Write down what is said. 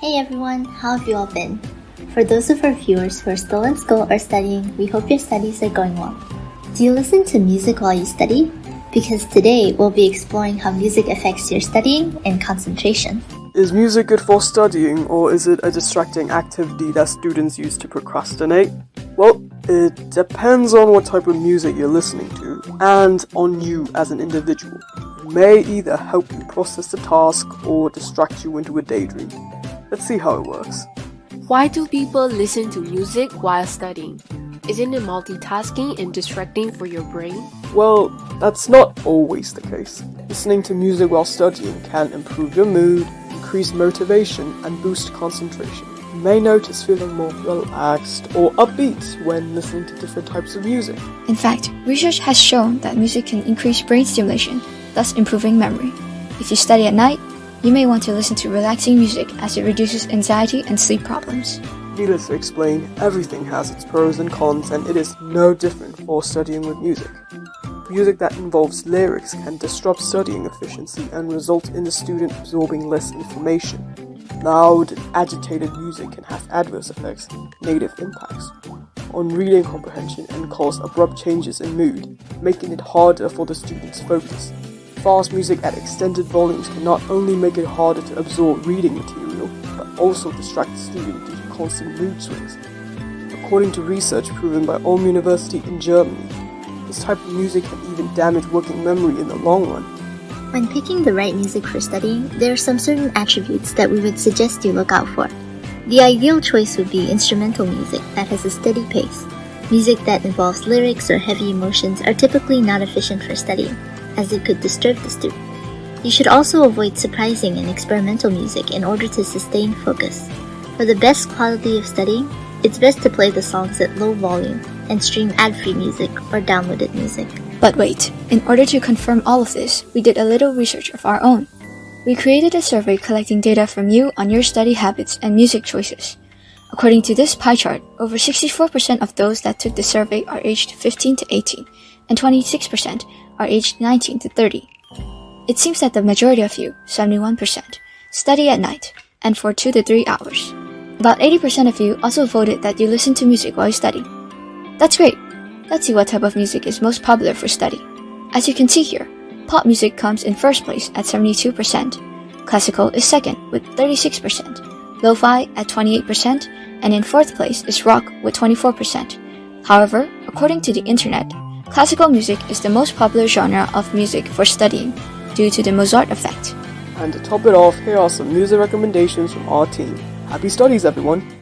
Hey everyone, how have you all been? For those of our viewers who are still in school or studying, we hope your studies are going well. Do you listen to music while you study? Because today we'll be exploring how music affects your studying and concentration. Is music good for studying, or is it a distracting activity that students use to procrastinate? Well, it depends on what type of music you're listening to, and on you as an individual. It may either help you process the task or distract you into a daydream. Let's see how it works. Why do people listen to music while studying? Isn't it multitasking and distracting for your brain? Well, that's not always the case. Listening to music while studying can improve your mood, increase motivation, and boost concentration. You may notice feeling more relaxed or upbeat when listening to different types of music. In fact, research has shown that music can increase brain stimulation, thus improving memory. If you study at night, you may want to listen to relaxing music as it reduces anxiety and sleep problems. Needless to explain, everything has its pros and cons, and it is no different for studying with music. Music that involves lyrics can disrupt studying efficiency and result in the student absorbing less information. Loud, agitated music can have adverse effects, negative impacts, on reading comprehension and cause abrupt changes in mood, making it harder for the student's focus. Fast music at extended volumes can not only make it harder to absorb reading material, but also distract the student due to constant mood swings. According to research proven by Ulm University in Germany, this type of music can even damage working memory in the long run. When picking the right music for studying, there are some certain attributes that we would suggest you look out for. The ideal choice would be instrumental music that has a steady pace. Music that involves lyrics or heavy emotions are typically not efficient for studying, as it could disturb the student. You should also avoid surprising and experimental music in order to sustain focus. For the best quality of studying, it's best to play the songs at low volume and stream ad free music or downloaded music. But wait, in order to confirm all of this, we did a little research of our own. We created a survey collecting data from you on your study habits and music choices. According to this pie chart, over 64% of those that took the survey are aged 15 to 18, and 26% are aged 19 to 30. It seems that the majority of you, 71%, study at night, and for 2 to 3 hours. About 80% of you also voted that you listen to music while you study. That's great. Let's see what type of music is most popular for study. As you can see here, pop music comes in first place at 72%, classical is second with 36%, lo-fi at 28%, and in fourth place is rock with 24%. However, according to the internet, classical music is the most popular genre of music for studying due to the Mozart effect. And to top it off, here are some music recommendations from our team. Happy studies, everyone!